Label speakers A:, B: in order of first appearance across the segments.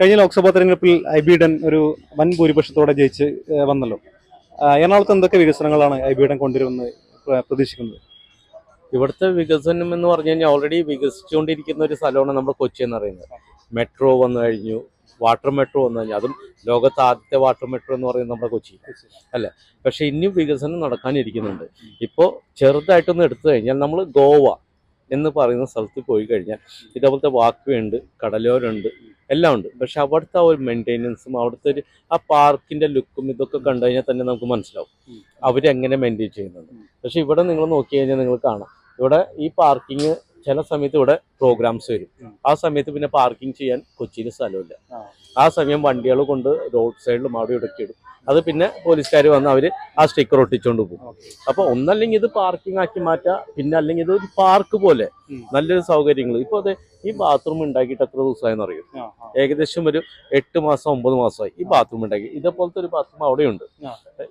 A: കഴിഞ്ഞ ലോക്സഭാ തെരഞ്ഞെടുപ്പിൽ ഐബിഡൻ ഒരു വൻ ഭൂരിപക്ഷത്തോടെ ജയിച്ച് വന്നല്ലോ. എറണാകുളത്ത് എന്തൊക്കെ വികസനങ്ങളാണ് ഐബിഡൻ കൊണ്ടുവരുമെന്ന് പ്ര- പ്രതീക്ഷിക്കുന്നത്?
B: ഇവിടുത്തെ വികസനം എന്ന് പറഞ്ഞു കഴിഞ്ഞാൽ ഓൾറെഡി വികസിച്ചുകൊണ്ടിരിക്കുന്ന ഒരു സ്ഥലമാണ് നമ്മുടെ കൊച്ചി എന്ന് പറയുന്നത്. മെട്രോ വന്നു കഴിഞ്ഞു വാട്ടർ മെട്രോ വന്നു കഴിഞ്ഞു. അതും ലോകത്തെ ആദ്യത്തെ വാട്ടർ മെട്രോ എന്ന് പറയുന്നത് നമ്മുടെ കൊച്ചി. അല്ലേ? പക്ഷെ ഇനിയും വികസനം നടക്കാനിരിക്കുന്നുണ്ട്. ഇപ്പോൾ ചെറുതായിട്ടൊന്ന് എടുത്തു കഴിഞ്ഞാൽ നമ്മൾ ഗോവ എന്ന് പറയുന്ന സ്ഥലത്ത് പോയി കഴിഞ്ഞാൽ ഇതേപോലത്തെ വാക്വേ ഉണ്ട് കടലോരമുണ്ട് എല്ലാം ഉണ്ട്. പക്ഷെ അവിടുത്തെ ആ ഒരു മെയിന്റെനൻസും അവിടുത്തെ ഒരു ആ പാർക്കിന്റെ ലുക്കും ഇതൊക്കെ കണ്ടു കഴിഞ്ഞാൽ തന്നെ നമുക്ക് മനസ്സിലാവും. അവരെങ്ങനെ മെയിന്റെയിൻ ചെയ്യുന്നത്. പക്ഷെ ഇവിടെ നിങ്ങൾ നോക്കി കഴിഞ്ഞാൽ നിങ്ങൾ കാണാം. ഇവിടെ ഈ പാർക്കിംഗ് ചില സമയത്ത് ഇവിടെ പ്രോഗ്രാംസ് വരും. ആ സമയത്ത് പിന്നെ പാർക്കിംഗ് ചെയ്യാൻ കൊച്ചിയിൽ സ്ഥലമില്ല.
A: ആ.
B: സമയം വണ്ടികൾ കൊണ്ട് റോഡ് സൈഡിലും അവിടെ ഇടയ്ക്ക് ഇടും. അത് പിന്നെ പോലീസുകാർ വന്ന് അവർ ആ സ്റ്റിക്കർ ഒട്ടിച്ചുകൊണ്ട് പോകും. അപ്പോൾ ഒന്നല്ലെങ്കിൽ ഇത് പാർക്കിംഗ് ആക്കി മാറ്റാം പിന്നെ അല്ലെങ്കിൽ ഇത് ഒരു പാർക്ക് പോലെ നല്ലൊരു സൗകര്യങ്ങൾ ഇപ്പൊ അതെ ഈ ബാത്റൂം ഉണ്ടാക്കിയിട്ട് എത്ര ദിവസമായെന്ന് അറിയും ഏകദേശം ഒരു എട്ട് മാസം ഒമ്പത് മാസമായി ഈ ബാത്റൂം ഉണ്ടാക്കി. ഇതേപോലത്തെ ഒരു ബാത്റൂം അവിടെയുണ്ട്.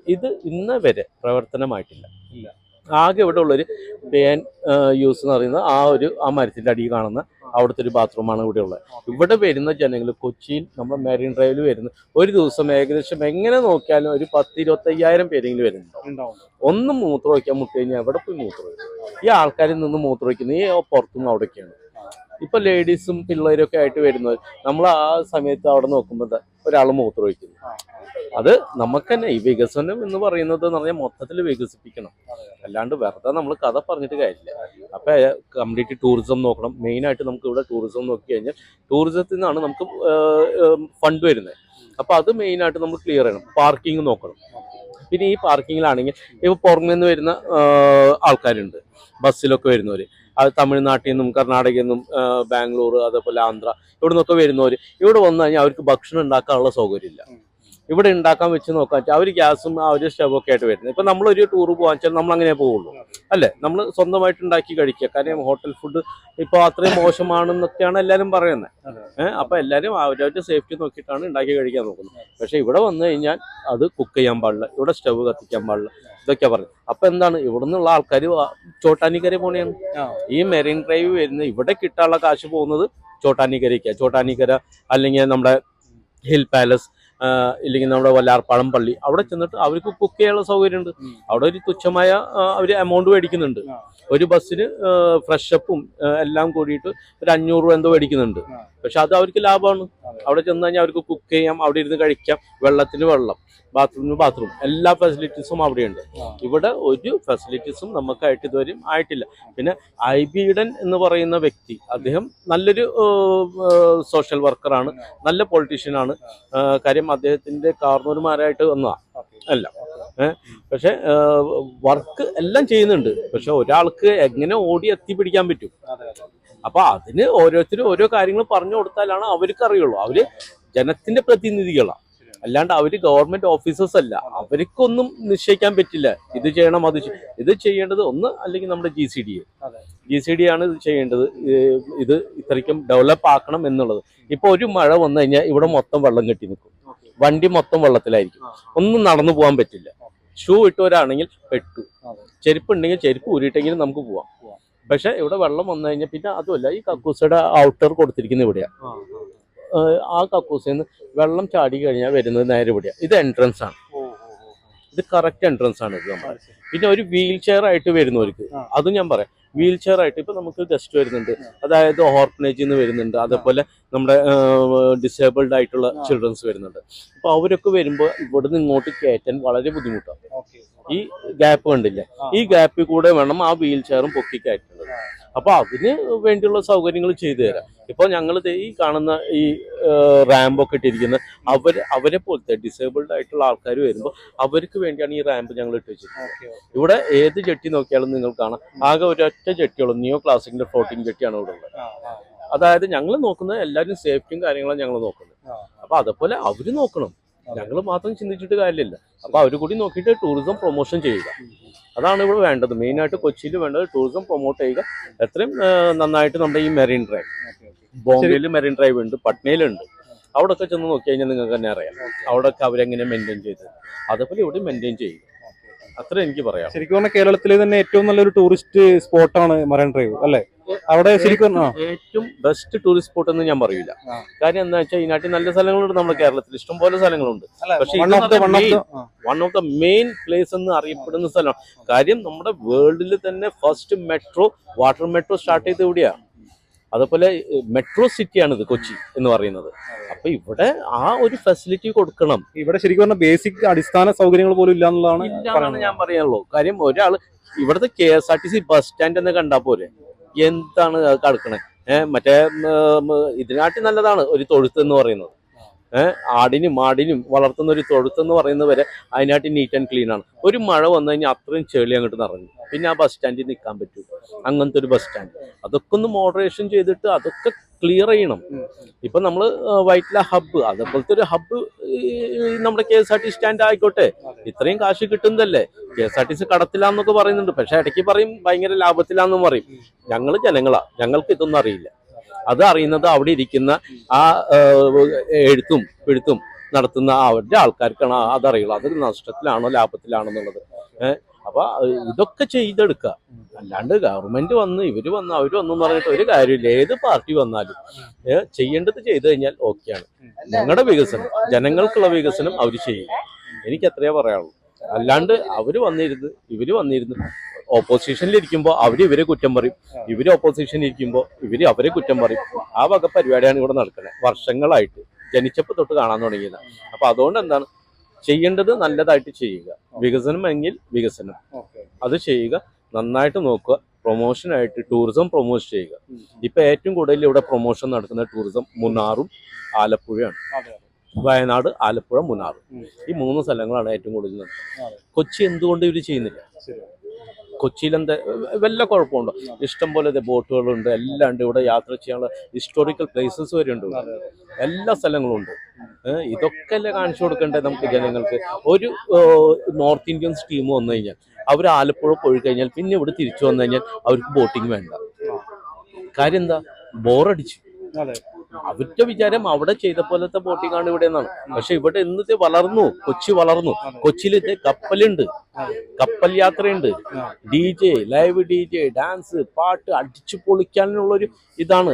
B: ഇത് ഇന്ന് വരെ പ്രവർത്തനമായിട്ടില്ല. ആകെ ഇവിടെ ഉള്ളൊരു പേൻ യൂസ് എന്ന് പറയുന്നത് ആ ഒരു ആ മരത്തിന്റെ അടിയിൽ കാണുന്ന അവിടുത്തെ ഒരു ബാത്റൂമാണ് ഇവിടെ ഉള്ളത്. ഇവിടെ വരുന്ന ജനങ്ങൾ കൊച്ചിയിൽ നമ്മുടെ മെറീൻ ഡ്രൈവിൽ വരുന്ന ഒരു ദിവസം ഏകദേശം എങ്ങനെ നോക്കിയാലും ഒരു പത്ത് ഇരുപത്തയ്യായിരം പേരെങ്കിലും വരുന്നുണ്ടാവും. ഒന്ന് മൂത്രം വയ്ക്കാൻ മുട്ടി കഴിഞ്ഞാൽ എവിടെ പോയി മൂത്രം വയ്ക്കും ഈ ആൾക്കാരിൽ നിന്ന് മൂത്രം വയ്ക്കുന്നത് ഈ പുറത്തുനിന്ന് അവിടേക്കാണ് ഇപ്പൊ ലേഡീസും പിള്ളേരും ഒക്കെ ആയിട്ട് വരുന്നത്. നമ്മൾ ആ സമയത്ത് അവിടെ നോക്കുമ്പോൾ ഒരാൾ മൂത്രം വയ്ക്കുന്നു അത് നമുക്ക് തന്നെ ഈ വികസനം എന്ന് പറയുന്നത് എന്ന് പറഞ്ഞാൽ മൊത്തത്തിൽ വികസിപ്പിക്കണം. അല്ലാണ്ട് വെറുതെ നമ്മൾ കഥ പറഞ്ഞിട്ട് കാര്യമില്ല. അപ്പൊ കംപ്ലീറ്റ് ടൂറിസം നോക്കണം. മെയിൻ ആയിട്ട് നമുക്ക് ഇവിടെ ടൂറിസം നോക്കി കഴിഞ്ഞാൽ ടൂറിസത്തിൽ നിന്നാണ് നമുക്ക് ഫണ്ട് വരുന്നത്. അപ്പൊ അത് മെയിൻ ആയിട്ട് നമ്മൾ ക്ലിയർ ചെയ്യണം. പാർക്കിംഗ് നോക്കണം. പിന്നെ ഈ പാർക്കിങ്ങിലാണെങ്കിൽ ഇപ്പൊ പുറമേ നിന്ന് വരുന്ന ആൾക്കാരുണ്ട്. ബസ്സിലൊക്കെ വരുന്നവർ അത് തമിഴ്നാട്ടിൽ നിന്നും കർണാടകയിൽ നിന്നും ബാംഗ്ലൂർ അതേപോലെ ആന്ധ്ര ഇവിടെ നിന്നൊക്കെ വരുന്നവർ ഇവിടെ വന്നു കഴിഞ്ഞാൽ അവർക്ക് ഭക്ഷണം ഉണ്ടാക്കാനുള്ള സൗകര്യമില്ല. ഇവിടെ ഉണ്ടാക്കാൻ വെച്ച് നോക്കാൻ വെച്ചാൽ അവർ ഗ്യാസും ആ ഒരു സ്റ്റവൊക്കെ ആയിട്ട് വരുന്നത്. ഇപ്പം നമ്മളൊരു ടൂർ പോകാൻ വെച്ചാൽ നമ്മൾ അങ്ങനെ പോവുള്ളൂ. അല്ലേ? നമ്മൾ സ്വന്തമായിട്ട് ഉണ്ടാക്കി കഴിക്കുക. കാര്യം ഹോട്ടൽ ഫുഡ് ഇപ്പോൾ അത്രയും മോശമാണെന്നൊക്കെയാണ് എല്ലാവരും പറയുന്നത്. ഏഹ്? അപ്പം എല്ലാവരും അവരവരുടെ സേഫ്റ്റി നോക്കിയിട്ടാണ് ഉണ്ടാക്കി കഴിക്കാൻ നോക്കുന്നത്. പക്ഷേ ഇവിടെ വന്നു കഴിഞ്ഞാൽ അത് കുക്ക് ചെയ്യാൻ പാടില്ല. ഇവിടെ സ്റ്റവ് കത്തിക്കാൻ പാടില്ല. ഇതൊക്കെ പറഞ്ഞു അപ്പം എന്താണ്? ഇവിടെ നിന്നുള്ള ആൾക്കാർ ചോട്ടാനിക്കര പോണെയാണ് ഈ മെറിൻ ഡ്രൈവ് വരുന്ന ഇവിടെ കിട്ടാനുള്ള കാശ് പോകുന്നത് ചോട്ടാനിക്കരയ്ക്ക്. ചോട്ടാനിക്കര അല്ലെങ്കിൽ നമ്മുടെ ഹിൽ പാലസ് ഇല്ലെങ്കിൽ നമ്മുടെ വല്ലാർപ്പാളം പള്ളി. അവിടെ ചെന്നിട്ട് അവർക്ക് കുക്ക് ചെയ്യാനുള്ള സൗകര്യമുണ്ട്. അവിടെ ഒരു തുച്ഛമായ അവർ എമൗണ്ട് മേടിക്കുന്നുണ്ട്. ഒരു ബസ്സിന് ഫ്രഷപ്പും എല്ലാം കൂടിയിട്ട് ഒരു അഞ്ഞൂറ് രൂപ എന്തോ മേടിക്കുന്നുണ്ട്. പക്ഷെ അത് അവർക്ക് ലാഭമാണ്. അവിടെ ചെന്ന് കഴിഞ്ഞാൽ അവർക്ക് കുക്ക് ചെയ്യാം അവിടെ ഇരുന്ന് കഴിക്കാം. വെള്ളത്തിന് വെള്ളം ബാത്റൂമിന് ബാത്റൂം എല്ലാ ഫെസിലിറ്റീസും അവിടെയുണ്ട്. ഇവിടെ ഒരു ഫെസിലിറ്റീസും നമുക്കായിട്ട് ഇതുവരെയും ആയിട്ടില്ല. പിന്നെ ഐ ബിഡൻ എന്ന് പറയുന്ന വ്യക്തി അദ്ദേഹം നല്ലൊരു സോഷ്യൽ വർക്കറാണ് നല്ല പൊളിറ്റീഷ്യനാണ് കാര്യം അദ്ദേഹത്തിന്റെ കാർന്നൂർമാരായിട്ട് വന്നതാ. അല്ല പക്ഷെ വർക്ക് എല്ലാം ചെയ്യുന്നുണ്ട്. പക്ഷെ ഒരാൾക്ക് എങ്ങനെ ഓടി എത്തിപ്പിടിക്കാൻ പറ്റും? അപ്പൊ അതിന് ഓരോരുത്തരും ഓരോ കാര്യങ്ങൾ പറഞ്ഞു കൊടുത്താലാണ് അവർക്ക് അറിയുള്ളൂ അവർ ജനത്തിന്റെ പ്രതിനിധികളാണ് അല്ലാണ്ട് അവർ ഗവൺമെന്റ് ഓഫീസേഴ്സ് അല്ല. അവർക്കൊന്നും നിശ്ചയിക്കാൻ പറ്റില്ല. ഇത് ചെയ്യണം അത് ഇത് ചെയ്യേണ്ടത് ഒന്ന് അല്ലെങ്കിൽ നമ്മുടെ G C D. G C D ആണ് ഇത് ചെയ്യേണ്ടത് ഇത് ഇത്രയ്ക്കും ഡെവലപ്പ് ആക്കണം എന്നുള്ളത്. ഇപ്പൊ ഒരു മഴ വന്നു കഴിഞ്ഞാൽ ഇവിടെ മൊത്തം വെള്ളം കെട്ടി നിൽക്കും വണ്ടി മൊത്തം വെള്ളത്തിലായിരിക്കും. ഒന്നും നടന്നു പോകാൻ പറ്റില്ല. ഷൂ ഇട്ടവരാണെങ്കിൽ പെട്ടു. ചെരുപ്പ് ഉണ്ടെങ്കിൽ ചെരുപ്പ് ഊരിയിട്ടെങ്കിലും നമുക്ക് പോവാം. പക്ഷെ ഇവിടെ വെള്ളം വന്നു കഴിഞ്ഞാൽ പിന്നെ അതുമല്ല. ഈ കക്കൂസയുടെ ഔട്ടർ കൊടുത്തിരിക്കുന്നത് ഇവിടെയാ. ഏഹ് ആ കക്കൂസിൽ നിന്ന് വെള്ളം ചാടി കഴിഞ്ഞാൽ വരുന്നത് നേരെ ഇവിടെയാ. ഇത് എൻട്രൻസ് ആണ്. ഇത് കറക്റ്റ് എൻട്രൻസ് ആണ് ഇത് നമ്മുടെ പിന്നെ ഒരു വീൽ ചെയർ ആയിട്ട് വരുന്നവർക്ക്. അതും ഞാൻ പറയാം. വീൽ ചെയർ ആയിട്ട് ഇപ്പൊ നമുക്ക് ഗസ്റ്റ് വരുന്നുണ്ട്. അതായത് ഓർഫനേജിൽ നിന്ന് വരുന്നുണ്ട് അതേപോലെ നമ്മുടെ ഡിസേബിൾഡ് ആയിട്ടുള്ള. ചിൽഡ്രൻസ് വരുന്നുണ്ട്. അപ്പൊ അവരൊക്കെ വരുമ്പോൾ ഇവിടുന്ന് ഇങ്ങോട്ട് കയറ്റാൻ വളരെ ബുദ്ധിമുട്ടാണ്. ഈ ഗ്യാപ്പ് കണ്ടില്ലേ? ഈ ഗ്യാപ്പിൽ കൂടെ വേണം ആ വീൽ ചെയറും പൊക്കി കയറ്റുന്നത് അപ്പൊ അതിന് വേണ്ടിയുള്ള സൗകര്യങ്ങൾ ചെയ്തു തരാം. ഇപ്പൊ ഞങ്ങൾ ഈ കാണുന്ന ഈ റാമ്പ് ഒക്കെ ഇട്ടിരിക്കുന്ന അവർ അവരെ പോലത്തെ ഡിസേബിൾഡ് ആയിട്ടുള്ള ആൾക്കാർ വരുമ്പോൾ അവർക്ക് വേണ്ടിയാണ് ഈ റാമ്പ് ഞങ്ങൾ ഇട്ട് വെച്ചിരിക്കുന്നത് ഇവിടെ ഏത് ജെട്ടി നോക്കിയാലും നിങ്ങൾ കാണാം. ആകെ ഒരൊറ്റ ജെട്ടിയുള്ളൂ. നിയോ ക്ലാസിക്കിന്റെ ഫ്ലോട്ടിംഗ് ജെട്ടിയാണ് ഇവിടെ ഉള്ളത്. അതായത് ഞങ്ങൾ നോക്കുന്നത് എല്ലാവരും സേഫ്റ്റിയും കാര്യങ്ങളും ഞങ്ങൾ നോക്കുന്നത്. അപ്പൊ അതേപോലെ അവർ നോക്കണം. ഞങ്ങൾ മാത്രം ചിന്തിച്ചിട്ട് കാര്യമില്ല. അപ്പോൾ അവർ കൂടി നോക്കിയിട്ട് ടൂറിസം പ്രൊമോഷൻ ചെയ്യുക. അതാണ് ഇവിടെ വേണ്ടത്. മെയിനായിട്ട് കൊച്ചിയിൽ വേണ്ടത് ടൂറിസം പ്രൊമോട്ട് ചെയ്യുക. എത്രയും നന്നായിട്ട് നമ്മുടെ ഈ മെറീൻ ഡ്രൈവ് ബോംബെയിൽ മെറീൻ ഡ്രൈവ് ഉണ്ട് പട്നയിലുണ്ട്. അവിടെയൊക്കെ ചെന്ന് നോക്കി കഴിഞ്ഞാൽ നിങ്ങൾക്ക് തന്നെ അറിയാം. അവിടെയൊക്കെ അവരെങ്ങനെ മെയിന്റെയിൻ ചെയ്ത്. അതേപോലെ ഇവിടെ മെയിന്റെയിൻ ചെയ്യുക അത്ര എനിക്ക് പറയാം
A: ശരിക്കും പറഞ്ഞാൽ കേരളത്തിലെ തന്നെ ഏറ്റവും നല്ലൊരു ടൂറിസ്റ്റ് സ്പോട്ടാണ് മറൈൻ ഡ്രൈവ് അല്ലേ? അവിടെ ശരിക്കും
B: ഏറ്റവും ബെസ്റ്റ് ടൂറിസ്റ്റ് സ്പോട്ട് എന്ന് ഞാൻ പറയില്ല കാര്യം എന്താ വെച്ചാൽ ഈ നാട്ടിൽ നല്ല സ്ഥലങ്ങളുണ്ട് നമ്മുടെ കേരളത്തിൽ. ഇഷ്ടം പോലെ സ്ഥലങ്ങളുണ്ട്. പക്ഷേ one of the main place എന്ന് അറിയപ്പെടുന്ന സ്ഥലമാണ്. കാര്യം നമ്മുടെ വേൾഡിൽ തന്നെ first metro water metro start ചെയ്ത് ഇവിടെയാണ് അതുപോലെ മെട്രോ സിറ്റിയാണ് ഇത് കൊച്ചി എന്ന് പറയുന്നത്. അപ്പൊ ഇവിടെ ആ ഒരു ഫെസിലിറ്റി കൊടുക്കണം.
A: ഇവിടെ ശരിക്കും പറഞ്ഞാൽ ബേസിക് അടിസ്ഥാന സൗകര്യങ്ങൾ പോലും ഇല്ല എന്നുള്ളതാണ്
B: ഞാൻ പറയാനുള്ളൂ. കാര്യം ഒരാൾ ഇവിടുത്തെ K S R T C bus stand എന്ന് കണ്ടാൽ പോരെ? എന്താണ് കടക്കണേ? ഏർ മറ്റേ ഇതിനാട്ടി നല്ലതാണ് ഒരു തൊഴുത്ത് എന്ന് പറയുന്നത്. ഏഹ് ആടിനും മാടിനും വളർത്തുന്ന ഒരു തൊഴുത്ത് എന്ന് പറയുന്നത് വരെ അതിനാട്ടി നീറ്റ് ആൻഡ് ക്ലീൻ ആണ്. ഒരു മഴ വന്നു കഴിഞ്ഞാൽ അത്രയും ചെളി അങ്ങോട്ട് നിറഞ്ഞു. പിന്നെ ആ ബസ് സ്റ്റാൻഡിൽ നിൽക്കാൻ പറ്റൂ. അങ്ങനത്തെ ഒരു ബസ് സ്റ്റാൻഡ് അതൊക്കെ ഒന്ന് മോഡറേഷൻ ചെയ്തിട്ട് അതൊക്കെ ക്ലിയർ ചെയ്യണം. ഇപ്പൊ നമ്മൾ വൈറ്റില ഹബ്ബ് അതേപോലത്തെ ഒരു ഹബ്ബ് നമ്മുടെ K S R T stand ആയിക്കോട്ടെ. ഇത്രയും കാശ് കിട്ടുന്നതല്ലേ? K S R T C കടത്തിലാന്നൊക്കെ പറയുന്നുണ്ട്. പക്ഷെ ഇടയ്ക്ക് പറയും ഭയങ്കര ലാഭത്തിലാന്നും പറയും. ഞങ്ങൾ ജനങ്ങളാ. ഞങ്ങൾക്ക് ഇതൊന്നും അറിയില്ല. അത് അറിയുന്നത് അവിടെ ഇരിക്കുന്ന ആ എഴുത്തും പിഴുത്തും നടത്തുന്ന അവരുടെ ആൾക്കാർക്കാണ് അതറിയുള്ളൂ. അത് നഷ്ടത്തിലാണോ ലാഭത്തിലാണോ എന്നുള്ളത്. ഏഹ് അപ്പൊ ഇതൊക്കെ ചെയ്തെടുക്കുക. അല്ലാണ്ട് ഗവൺമെന്റ് വന്ന് ഇവർ വന്ന് അവർ വന്നു പറഞ്ഞിട്ട് ഒരു കാര്യമില്ല. ഏത് പാർട്ടി വന്നാലും ചെയ്യേണ്ടത് ചെയ്തു കഴിഞ്ഞാൽ ഓക്കെയാണ് ഞങ്ങളുടെ വികസനം ജനങ്ങൾക്കുള്ള വികസനം അവർ ചെയ്യും. എനിക്ക് അത്രേ പറയാനുള്ളൂ. അല്ലാണ്ട് അവർ വന്നിരുന്ന് ഇവർ വന്നിരുന്ന് ഓപ്പോസിഷനിൽ ഇരിക്കുമ്പോൾ ഇവരെ കുറ്റം പറയും. ഇവർ ഓപ്പോസിഷനിൽ ഇരിക്കുമ്പോൾ ഇവർ അവരെ കുറ്റം പറയും. ആ വക പരിപാടിയാണ് ഇവിടെ നടക്കുന്നത് വർഷങ്ങളായിട്ട് ജനിച്ചപ്പോ തൊട്ട് കാണാൻ തുടങ്ങിയത്. അപ്പൊ അതുകൊണ്ട് എന്താണ്? ചെയ്യേണ്ടത് നല്ലതായിട്ട് ചെയ്യുക. വികസനം എങ്കിൽ വികസനം. അത് ചെയ്യുക. നന്നായിട്ട് നോക്കുക. പ്രൊമോഷനായിട്ട് ടൂറിസം പ്രൊമോട്ട് ചെയ്യുക. ഇപ്പൊ ഏറ്റവും കൂടുതൽ ഇവിടെ പ്രൊമോഷൻ നടക്കുന്ന ടൂറിസം മൂന്നാറും ആലപ്പുഴയാണ്. വയനാട് ആലപ്പുഴ മൂന്നാർ ഈ മൂന്ന് സ്ഥലങ്ങളാണ് ഏറ്റവും കൂടുതൽ നടക്കുന്നത്. കൊച്ചി എന്തുകൊണ്ട് ഇവർ ചെയ്യുന്നില്ല? കൊച്ചിയിൽ എന്താ വല്ല കുഴപ്പമുണ്ടോ? ഇഷ്ടം പോലെ ബോട്ടുകളുണ്ട്. എല്ലാം ഉണ്ട്. ഇവിടെ യാത്ര ചെയ്യാനുള്ള ഹിസ്റ്റോറിക്കൽ പ്ലേസസ് വരെ ഉണ്ട്. എല്ലാ സ്ഥലങ്ങളും ഉണ്ട്. ഇതൊക്കെ അല്ലേ കാണിച്ചു കൊടുക്കേണ്ടത് നമുക്ക് ജനങ്ങൾക്ക്? ഒരു നോർത്ത് ഇന്ത്യൻ ടീം വന്നു കഴിഞ്ഞാൽ അവർ ആലപ്പുഴ പോയി കഴിഞ്ഞാൽ പിന്നെ ഇവിടെ തിരിച്ചു വന്നു കഴിഞ്ഞാൽ അവർക്ക് ബോട്ടിങ് വേണ്ട. കാര്യം എന്താ? ബോറടിച്ചു. അവരുടെ വിചാരം അവിടെ ചെയ്ത പോലത്തെ ബോട്ടിംഗ് ആണ് ഇവിടെ എന്നാണ് പക്ഷെ ഇവിടെ ഇന്നത്തെ വളർന്നു കൊച്ചി വളർന്നു. കൊച്ചിയിൽ ഇത് കപ്പലുണ്ട്. കപ്പൽ യാത്രയുണ്ട്. D J live D J dance പാട്ട് അടിച്ചു പൊളിക്കാനുള്ള ഒരു ഇതാണ്.